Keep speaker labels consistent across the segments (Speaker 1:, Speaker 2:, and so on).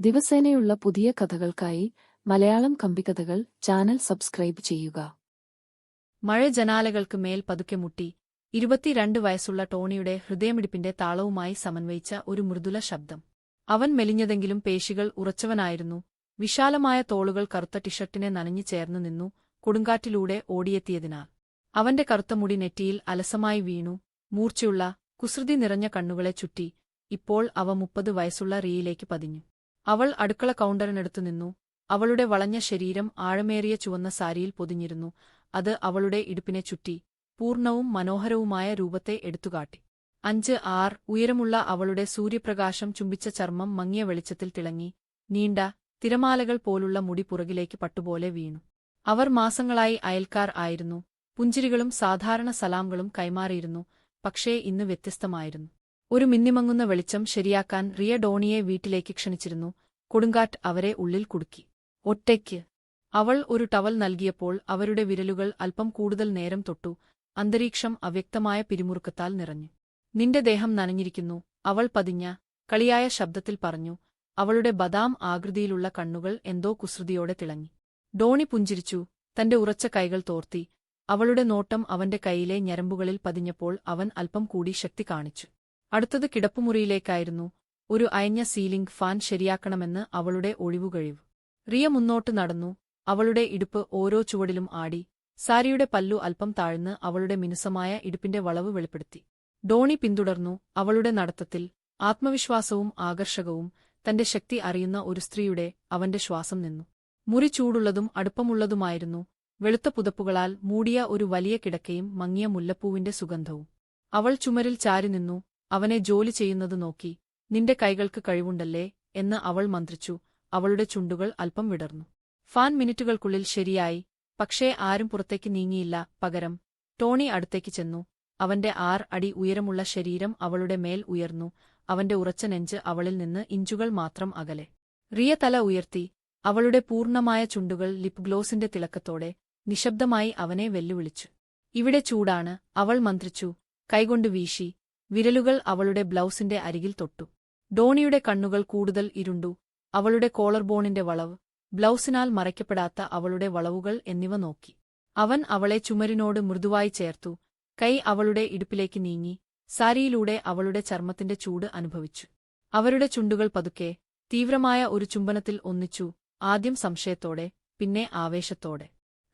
Speaker 1: ദിവസേനയുള്ള പുതിയ കഥകൾക്കായി മലയാളം കമ്പിക്കഥകൾ ചാനൽ സബ്സ്ക്രൈബ് ചെയ്യുക.
Speaker 2: മഴ ജനാലകൾക്ക് മേൽ പതുക്കെ മുട്ടി ഇരുപത്തിരണ്ട് വയസ്സുള്ള ടോണിയുടെ ഹൃദയമിടിപ്പിന്റെ താളവുമായി സമന്വയിച്ച ഒരു മൃദുല ശബ്ദം. അവൻ മെലിഞ്ഞതെങ്കിലും പേശികൾ ഉറച്ചവനായിരുന്നു. വിശാലമായ തോളുകൾ കറുത്ത ടിഷർട്ടിനെ നനഞ്ഞു ചേർന്നു നിന്നു കൊടുങ്കാറ്റിലൂടെ ഓടിയെത്തിയതിനാൽ. അവന്റെ കറുത്ത മുടി നെറ്റിയിൽ അലസമായി വീണു. മൂർച്ചയുള്ള കുസൃതി നിറഞ്ഞ കണ്ണുകളെ ചുറ്റി ഇപ്പോൾ അവ മുപ്പത് വയസ്സുള്ള റീയിലേക്ക് പതിഞ്ഞു. അവൾ അടുക്കള കൗണ്ടറിനടുത്തു നിന്നു. അവളുടെ വളഞ്ഞ ശരീരം ആഴമേറിയ ചുവന്ന സാരിയിൽ പൊതിഞ്ഞിരുന്നു. അത് അവളുടെ ഇടുപ്പിനെ ചുറ്റി പൂർണവും മനോഹരവുമായ രൂപത്തെ എടുത്തുകാട്ടി. അഞ്ച് ആർ ഉയരമുള്ള അവളുടെ സൂര്യപ്രകാശം ചുംബിച്ച ചർമ്മം മങ്ങിയ വെളിച്ചത്തിൽ തിളങ്ങി. നീണ്ട തിരമാലകൾ പോലുള്ള മുടി പുറകിലേക്ക് പട്ടുപോലെ വീണു. അവർ മാസങ്ങളായി അയൽക്കാർ ആയിരുന്നു. പുഞ്ചിരികളും സാധാരണ സലാംകളും കൈമാറിയിരുന്നു. പക്ഷേ ഇന്ന് വ്യത്യസ്തമായിരുന്നു. ഒരു മിന്നിമങ്ങുന്ന വെളിച്ചം ശരിയാക്കാൻ റിയ ഡോണിയെ വീട്ടിലേക്ക് ക്ഷണിച്ചിരുന്നു. കൊടുങ്കാറ്റ് അവരെ ഉള്ളിൽ കുടുക്കി. ഒറ്റയ്ക്ക്. അവൾ ഒരു ടവൽ നൽകിയപ്പോൾ അവരുടെ വിരലുകൾ അല്പം കൂടുതൽ നേരം തൊട്ടു. അന്തരീക്ഷം അവ്യക്തമായ പിരിമുറുക്കത്താൽ നിറഞ്ഞു. നിന്റെ ദേഹം നനഞ്ഞിരിക്കുന്നു അവൾ പതിഞ്ഞ കളിയായ ശബ്ദത്തിൽ പറഞ്ഞു. അവളുടെ ബദാം ആകൃതിയിലുള്ള കണ്ണുകൾ എന്തോ കുസൃതിയോടെ തിളങ്ങി. ഡോണി പുഞ്ചിരിച്ചു തന്റെ ഉറച്ച കൈകൾ തോർത്തി. അവളുടെ നോട്ടം അവന്റെ കൈയിലെ ഞരമ്പുകളിൽ പതിഞ്ഞപ്പോൾ അവൻ അല്പം കൂടി ശക്തി കാണിച്ചു. അടുത്തത് കിടപ്പുമുറിയിലേക്കായിരുന്നു. ഒരു അയഞ്ഞ സീലിംഗ് ഫാൻ ശരിയാക്കണമെന്ന് അവളുടെ ഒഴിവുകഴിവ് റിയ മുന്നോട്ട് നടന്നു. അവളുടെ ഇടുപ്പ് ഓരോ ചുവടിലും ആടി. സാരിയുടെ പല്ലു അല്പം താഴ്ന്ന് അവളുടെ മിനുസമായ ഇടുപ്പിന്റെ വളവ് വെളിപ്പെടുത്തി. ഡോണി പിന്തുടർന്നു അവളുടെ നടത്തത്തിൽ. ആത്മവിശ്വാസവും ആകർഷകവും തന്റെ ശക്തി അറിയുന്ന ഒരു സ്ത്രീയുടെ അവന്റെ ശ്വാസം നിന്നു. മുറി ചൂടുള്ളതും അടുപ്പമുള്ളതുമായിരുന്നു. വെളുത്ത പുതപ്പുകളാൽ മൂടിയ ഒരു വലിയ കിടക്കയും മങ്ങിയ മുല്ലപ്പൂവിന്റെ സുഗന്ധവും. അവൾ ചുമരിൽ ചാരി നിന്നു. അവനെ ജോലി ചെയ്യുന്നത് നോക്കി നിന്റെ കൈകൾക്ക് കഴിവുണ്ടല്ലേ? എന്ന് അവൾ മന്ത്രിച്ചു. അവളുടെ ചുണ്ടുകൾ അല്പം വിടർന്നു. ഫാൻ മിനിറ്റുകൾക്കുള്ളിൽ ശരിയായി. പക്ഷേ ആരും പുറത്തേക്ക് നീങ്ങിയില്ല. പകരം ടോണി അടുത്തേക്ക് ചെന്നു. അവന്റെ ആർ അടി ഉയരമുള്ള ശരീരം അവളുടെ മേൽ ഉയർന്നു. അവന്റെ ഉറച്ച നെഞ്ച് അവളിൽ നിന്ന് ഇഞ്ചുകൾ മാത്രം അകലെ. റിയ തല ഉയർത്തി. അവളുടെ പൂർണമായ ചുണ്ടുകൾ ലിപ് ഗ്ലോസിന്റെ തിളക്കത്തോടെ നിശബ്ദമായി അവനെ വെല്ലുവിളിച്ചു. ഇവിടെ ചൂടാണ് അവൾ മന്ത്രിച്ചു. കൈകൊണ്ട് വീശി. വിരലുകൾ അവളുടെ ബ്ലൗസിന്റെ അരികിൽ തൊട്ടു. ഡോണിയുടെ കണ്ണുകൾ കൂടുതൽ ഇരുണ്ടു. അവളുടെ കോളർ ബോണിന്റെ വളവ് ബ്ലൗസിനാൽ മറയ്ക്കപ്പെടാത്ത അവളുടെ വളവുകൾ എന്നിവ നോക്കി. അവൻ അവളെ ചുമരിനോട് മൃദുവായി ചേർത്തു. കൈ അവളുടെ ഇടുപ്പിലേക്ക് നീങ്ങി. സാരിയിലൂടെ അവളുടെ ചർമ്മത്തിന്റെ ചൂട് അനുഭവിച്ചു. അവരുടെ ചുണ്ടുകൾ പതുക്കെ തീവ്രമായ ഒരു ചുംബനത്തിൽ ഒന്നിച്ചു. ആദ്യം സംശയത്തോടെ പിന്നെ ആവേശത്തോടെ.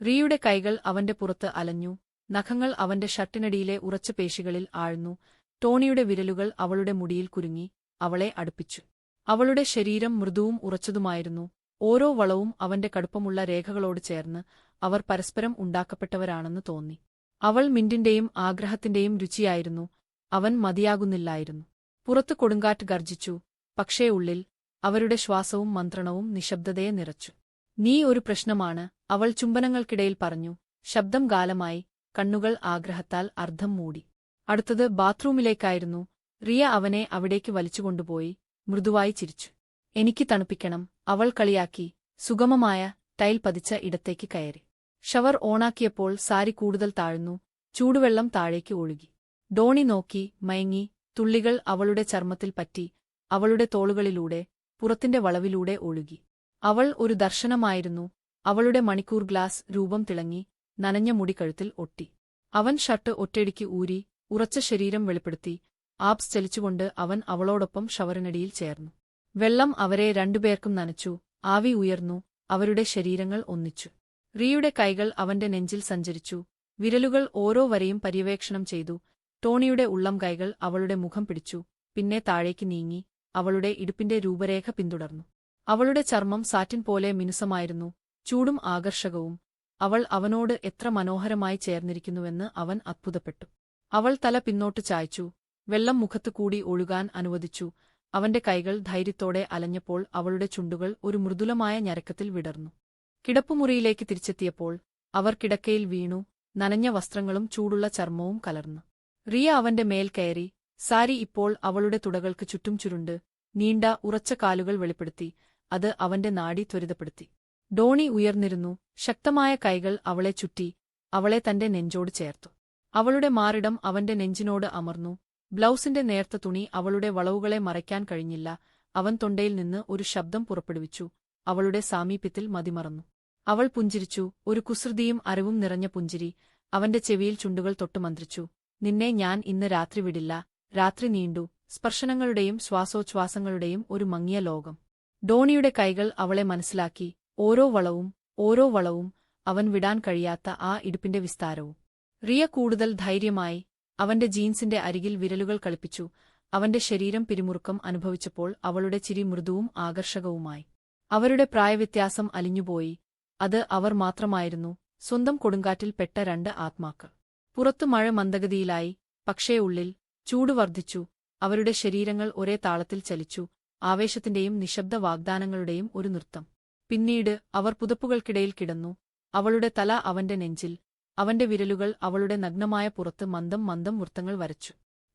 Speaker 2: റിയുടെ കൈകൾ അവന്റെ പുറത്ത് അലഞ്ഞു. നഖങ്ങൾ അവന്റെ ഷർട്ടിനടിയിലെ ഉറച്ച പേശികളിൽ ആഴ്ന്നു. ടോണിയുടെ വിരലുകൾ അവളുടെ മുടിയിൽ കുരുങ്ങി അവളെ അടുപ്പിച്ചു. അവളുടെ ശരീരം മൃദുവും ഉറച്ചതുമായിരുന്നു. ഓരോ വളവും അവന്റെ കടുപ്പമുള്ള രേഖകളോട് ചേർന്ന് അവർ പരസ്പരം ഉണ്ടാക്കപ്പെട്ടവരാണെന്ന് തോന്നി. അവൾ മിണ്ടിന്റെയും ആഗ്രഹത്തിന്റെയും രുചിയായിരുന്നു. അവൻ മതിയാകുന്നില്ലായിരുന്നു. പുറത്ത് കൊടുങ്കാറ്റ് ഗർജിച്ചു പക്ഷേ ഉള്ളിൽ അവരുടെ ശ്വാസവും മന്ത്രണവും നിശബ്ദതയെ നിറച്ചു. നീ ഒരു പ്രശ്നമാണ് അവൾ ചുംബനങ്ങൾക്കിടയിൽ പറഞ്ഞു. ശബ്ദം ഗാലമായി. കണ്ണുകൾ ആഗ്രഹത്താൽ അർദ്ധം മൂടി. അടുത്തത് ബാത്റൂമിലേക്കായിരുന്നു. റിയ അവനെ അവിടേക്ക് വലിച്ചുകൊണ്ടുപോയി മൃദുവായി ചിരിച്ചു. എനിക്ക് തണുപ്പിക്കണം അവൾ കളിയാക്കി സുഗമമായ ടൈൽ പതിച്ച ഇടത്തേക്ക് കയറി. ഷവർ ഓണാക്കിയപ്പോൾ സാരി കൂടുതൽ താഴ്ന്നു ചൂടുവെള്ളം താഴേക്ക് ഒഴുകി. ഡോണി നോക്കി മയങ്ങി തുള്ളികൾ അവളുടെ ചർമ്മത്തിൽ പറ്റി അവളുടെ തോളുകളിലൂടെ പുറത്തിന്റെ വളവിലൂടെ ഒഴുകി. അവൾ ഒരു ദർശനമായിരുന്നു അവളുടെ മണിക്കൂർ ഗ്ലാസ് രൂപം തിളങ്ങി നനഞ്ഞ മുടിക്കഴുത്തിൽ ഒട്ടി. അവൻ ഷർട്ട് ഒറ്റയടിക്ക് ഊരി ഉറച്ച ശരീരം വെളിപ്പെടുത്തി. ആബ്സ് ചലിച്ചുകൊണ്ട് അവൻ അവളോടൊപ്പം ഷവറിനടിയിൽ ചേർന്നു. വെള്ളം അവരെ രണ്ടുപേർക്കും നനച്ചു. ആവി ഉയർന്നു. അവരുടെ ശരീരങ്ങൾ ഒന്നിച്ചു. റിയുടെ കൈകൾ അവന്റെ നെഞ്ചിൽ സഞ്ചരിച്ചു. വിരലുകൾ ഓരോ വരെയും പര്യവേക്ഷണം ചെയ്തു. ടോണിയുടെ ഉള്ളം കൈകൾ അവളുടെ മുഖം പിടിച്ചു. പിന്നെ താഴേക്ക് നീങ്ങി. അവളുടെ ഇടുപ്പിന്റെ രൂപരേഖ പിന്തുടർന്നു. അവളുടെ ചർമ്മം സാറ്റിൻ പോലെ മിനുസമായിരുന്നു. ചൂടും ആകർഷകവും. അവൾ അവനോട് എത്ര മനോഹരമായി ചേർന്നിരിക്കുന്നുവെന്ന് അവൻ അത്ഭുതപ്പെട്ടു. അവൾ തല പിന്നോട്ട് ചായ്ച്ചു. വെള്ളം മുഖത്തു കൂടി ഒഴുകാൻ അനുവദിച്ചു. അവന്റെ കൈകൾ ധൈര്യത്തോടെ അലഞ്ഞപ്പോൾ അവളുടെ ചുണ്ടുകൾ ഒരു മൃദുലമായ ഞരക്കത്തിൽ വിടർന്നു. കിടപ്പുമുറിയിലേക്ക് തിരിച്ചെത്തിയപ്പോൾ അവർ കിടക്കയിൽ വീണു. നനഞ്ഞ വസ്ത്രങ്ങളും ചൂടുള്ള ചർമ്മവും കലർന്നു. റിയ അവന്റെ മേൽ കയറി. സാരി ഇപ്പോൾ അവളുടെ തുടകൾക്ക് ചുറ്റും ചുരുണ്ട്. നീണ്ട ഉറച്ച കാലുകൾ വെളിപ്പെടുത്തി. അത് അവന്റെ നാടി ത്വരിതപ്പെടുത്തി. ഡോണി ഉയർന്നിരുന്നു. ശക്തമായ കൈകൾ അവളെ ചുറ്റി. അവളെ തന്റെ നെഞ്ചോട് ചേർത്തു. അവളുടെ മാറിടം അവന്റെ നെഞ്ചിനോട് അമർന്നു. ബ്ലൗസിന്റെ നേർത്ത തുണി അവളുടെ വളവുകളെ മറയ്ക്കാൻ കഴിഞ്ഞില്ല. അവൻ തൊണ്ടയിൽ നിന്ന് ഒരു ശബ്ദം പുറപ്പെടുവിച്ചു. അവളുടെ സാമീപ്യത്തിൽ മതിമറന്നു. അവൾ പുഞ്ചിരിച്ചു. ഒരു കുസൃതിയും അറിവും നിറഞ്ഞ പുഞ്ചിരി. അവന്റെ ചെവിയിൽ ചുണ്ടുകൾ തൊട്ടു മന്ത്രിച്ചു. നിന്നെ ഞാൻ ഇന്ന് രാത്രി വിടില്ല. രാത്രി നീണ്ടു. സ്പർശനങ്ങളുടെയും ശ്വാസോച്ഛ്വാസങ്ങളുടെയും ഒരു മങ്ങിയ ലോകം. ഡോണിയുടെ കൈകൾ അവളെ മനസ്സിലാക്കി. ഓരോ വളവും ഓരോ വളവും അവൻ വിടാൻ കഴിയാത്ത ആ ഇടുപ്പിന്റെ വിസ്താരവും. റിയ കൂടുതൽ ധൈര്യമായി അവന്റെ ജീൻസിന്റെ അരികിൽ വിരലുകൾ കളിപ്പിച്ചു. അവന്റെ ശരീരം പിരിമുറുക്കം അനുഭവിച്ചപ്പോൾ അവളുടെ ചിരി മൃദുവും ആകർഷകവുമായി. അവരുടെ പ്രായവ്യത്യാസം അലിഞ്ഞുപോയി. അത് അവർ മാത്രമായിരുന്നു. സ്വന്തം കൊടുങ്കാറ്റിൽ പെട്ട രണ്ട് ആത്മാക്കൾ. പുറത്തു മഴ മന്ദഗതിയിലായി. പക്ഷേ ഉള്ളിൽ ചൂട് വർദ്ധിച്ചു. അവരുടെ ശരീരങ്ങൾ ഒരേ താളത്തിൽ ചലിച്ചു. ആവേശത്തിന്റെയും നിശബ്ദ വാഗ്ദാനങ്ങളുടെയും ഒരു നൃത്തം. പിന്നീട് അവർ പുതപ്പുകൾക്കിടയിൽ കിടന്നു. അവളുടെ തല അവന്റെ നെഞ്ചിൽ. അവന്റെ വിരലുകൾ അവളുടെ നഗ്നമായ പുറത്ത് മന്ദം മന്ദം വൃത്തങ്ങൾ വരച്ചു.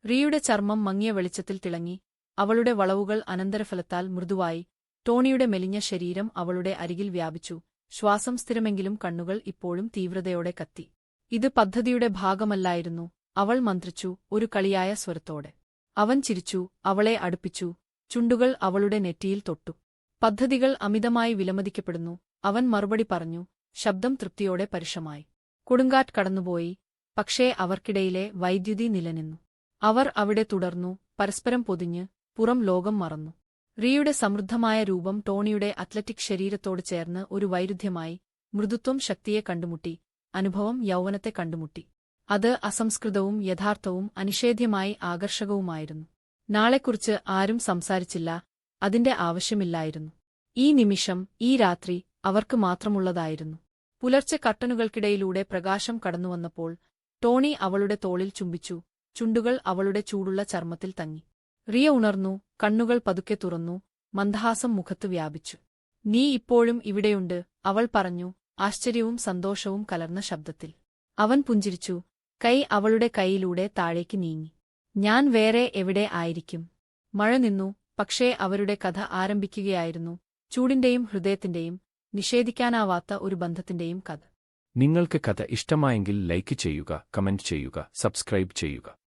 Speaker 2: റിയുടെ ചർമ്മം മങ്ങിയ വെളിച്ചത്തിൽ തിളങ്ങി. അവളുടെ വളവുകൾ അനന്തരഫലത്താൽ മൃദുവായി. ടോണിയുടെ മെലിഞ്ഞ ശരീരം അവളുടെ അരികിൽ വ്യാപിച്ചു. ശ്വാസം സ്ഥിരമെങ്കിലും കണ്ണുകൾ ഇപ്പോഴും തീവ്രതയോടെ കത്തി. ഇത് പദ്ധതിയുടെ ഭാഗമല്ലായിരുന്നു. അവൾ മന്ത്രിച്ചു ഒരു കളിയായ സ്വരത്തോടെ. അവൻ ചിരിച്ചു അവളെ അടുപ്പിച്ചു. ചുണ്ടുകൾ അവളുടെ നെറ്റിയിൽ തൊട്ടു. പദ്ധതികൾ അമിതമായി വിലമതിക്കപ്പെടുന്നു. അവൻ മറുപടി പറഞ്ഞു. ശബ്ദം തൃപ്തിയോടെ പരുഷമായി. കൊടുങ്കാറ്റ് കടന്നുപോയി പക്ഷേ അവർക്കിടയിലെ വൈദ്യുതി നിലനിന്നു. അവർ അവിടെ തുടർന്നു പരസ്പരം പൊതിഞ്ഞ് പുറം ലോകം മറന്നു. റിയുടെ സമൃദ്ധമായ രൂപം ടോണിയുടെ അത്ലറ്റിക് ശരീരത്തോട് ചേർന്ന് ഒരു വൈരുദ്ധ്യമായി മൃദുത്വം ശക്തിയെ കണ്ടുമുട്ടി അനുഭവം യൗവനത്തെ കണ്ടുമുട്ടി. അത് അസംസ്കൃതവും യഥാർത്ഥവും അനിഷേധ്യമായി ആകർഷകവുമായിരുന്നു. നാളെക്കുറിച്ച് ആരും സംസാരിച്ചില്ല അതിന്റെ ആവശ്യമില്ലായിരുന്നു. ഈ നിമിഷം ഈ രാത്രി അവർക്ക് മാത്രമുള്ളതായിരുന്നു. പുലർച്ചെ കട്ടനുകൾക്കിടയിലൂടെ പ്രകാശം കടന്നുവന്നപ്പോൾ ടോണി അവളുടെ തോളിൽ ചുംബിച്ചു. ചുണ്ടുകൾ അവളുടെ ചൂടുള്ള ചർമ്മത്തിൽ തങ്ങി. റിയ ഉണർന്നു കണ്ണുകൾ പതുക്കെ തുറന്നു മന്ദഹാസം മുഖത്ത് വ്യാപിച്ചു. നീ ഇപ്പോഴും ഇവിടെയുണ്ട് അവൾ പറഞ്ഞു ആശ്ചര്യവും സന്തോഷവും കലർന്ന ശബ്ദത്തിൽ. അവൻ പുഞ്ചിരിച്ചു കൈ അവളുടെ കൈയിലൂടെ താഴേക്ക് നീങ്ങി. ഞാൻ വേറെ എവിടെ ആയിരിക്കും? മഴ നിന്നു പക്ഷേ അവരുടെ കഥ ആരംഭിക്കുകയായിരുന്നു ചൂടിന്റെയും ഹൃദയത്തിന്റെയും നിഷേധിക്കാനാവാത്ത ഒരു ബന്ധത്തിന്റെയും കഥ.
Speaker 3: നിങ്ങൾക്ക് കഥ ഇഷ്ടമായെങ്കിൽ ലൈക്ക് ചെയ്യുക കമന്റ് ചെയ്യുക സബ്സ്ക്രൈബ് ചെയ്യുക.